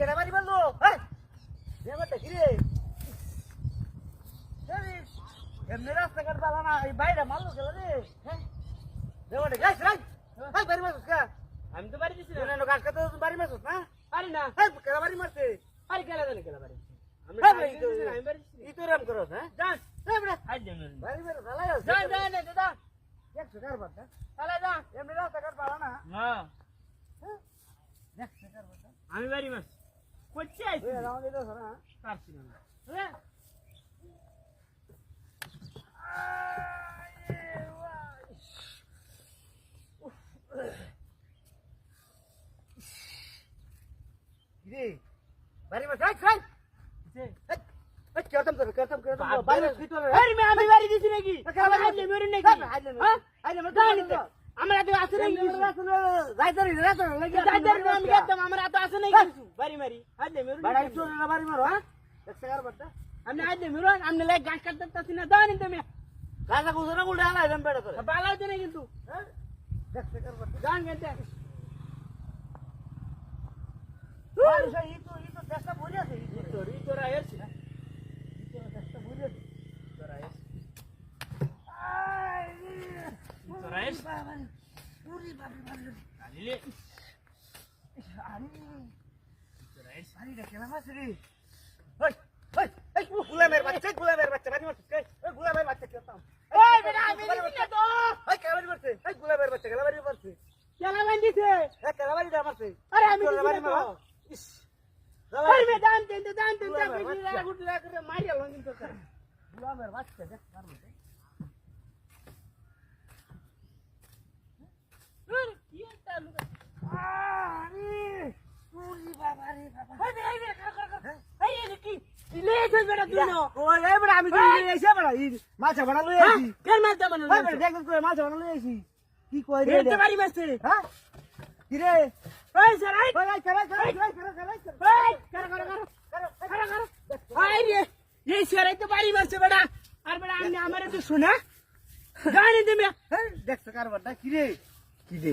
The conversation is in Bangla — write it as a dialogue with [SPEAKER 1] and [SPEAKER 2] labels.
[SPEAKER 1] কেডা মারি মারলো? হ্যাঁ দেবাটা কিরে এমনি রাস্তাঘাট বালা না এই বাইরে মারলো গেল রে? হ্যাঁ? দেবাটা গাছ রাখ হাই বাড়ি মারছিস কা?
[SPEAKER 2] আমি তো বাড়ি দিছি না।
[SPEAKER 1] গাছ কাটতে বাড়ি মারছিস না?
[SPEAKER 2] পারি না।
[SPEAKER 1] হাই কেডা বাড়ি মারছে?
[SPEAKER 2] আরে কেলা জানে কেলা বাড়ি আমি
[SPEAKER 1] হ্যাঁ,
[SPEAKER 2] বাড়ি
[SPEAKER 1] ভাই,
[SPEAKER 2] দিছি না, আমি বাড়ি দিছি
[SPEAKER 1] ই তো রাম করস হ্যাঁ?
[SPEAKER 2] যান।
[SPEAKER 1] হ্যাঁ বেটা
[SPEAKER 2] আই দেন
[SPEAKER 1] বাড়ি মারো চালাই আছে
[SPEAKER 2] যান যান
[SPEAKER 1] একশো কার বাটা
[SPEAKER 2] চালা যা
[SPEAKER 1] এমনি রাস্তাঘাট বালা না।
[SPEAKER 2] হ্যাঁ?
[SPEAKER 1] একশো কার বাটা
[SPEAKER 2] আমি বাড়ি মাস করছি আইছি
[SPEAKER 1] ওই রাউন্ড দিতে না
[SPEAKER 2] পারছি না হ্যাঁ
[SPEAKER 1] কিরে বাড়ি মারছ হাই হাই হাই কেতম করে কেতম করে বাড়ি মারছ তুই
[SPEAKER 2] আরে মে আমি বাড়ি দিছি নাকি
[SPEAKER 1] কেলা বাড়ি
[SPEAKER 2] আইলে মেরে নাকি
[SPEAKER 1] হ্যাঁ, আইলে মেরে।
[SPEAKER 2] হ্যাঁ
[SPEAKER 1] আইলে মেরে।
[SPEAKER 2] জানি তো আমরা তো আছে নাকি কিছু যাইতারি আমি গেতাম আমরা তো আছে নাকি কিছু বাড়ি মারি আইলে মেরে আপনি আইলে মেরে আপনি লাইক গাছ কাটতে তাছি না জানি তুমি ভালো হইতে না কিন্তু। জান গেতে তোরা এসে আলিলে তোরা এসে ওই বেটা আমি দিছি না তো কেলা বান্ধিছে? আরে আমি দিছি না তো আরে মে দান দেন দান দেন
[SPEAKER 1] গুলামের বাচ্চা।
[SPEAKER 2] লাগা গুট লাগা করে মারিয়া লঙ্গিন তো করে আরে কি একটা লুকা আরে আরে কর কর কর এই এই কি ইলে না
[SPEAKER 1] মাছা বানা লই
[SPEAKER 2] হ্যাঁ মানে
[SPEAKER 1] তো মাছা বানা লই আছি কি কই রে
[SPEAKER 2] বাড়ি
[SPEAKER 1] হ্যাঁ কি রে
[SPEAKER 2] ওই স্যার আই
[SPEAKER 1] ওই আই করে করে করে করে করে
[SPEAKER 2] ওই কর কর কর কর কর আই রে এই স্যার তো বাড়ি মারছে বেটা আর বেটা আমি আমারে তো শোনা জানি তুমি
[SPEAKER 1] দেখছ কারবারটা কি রে কি রে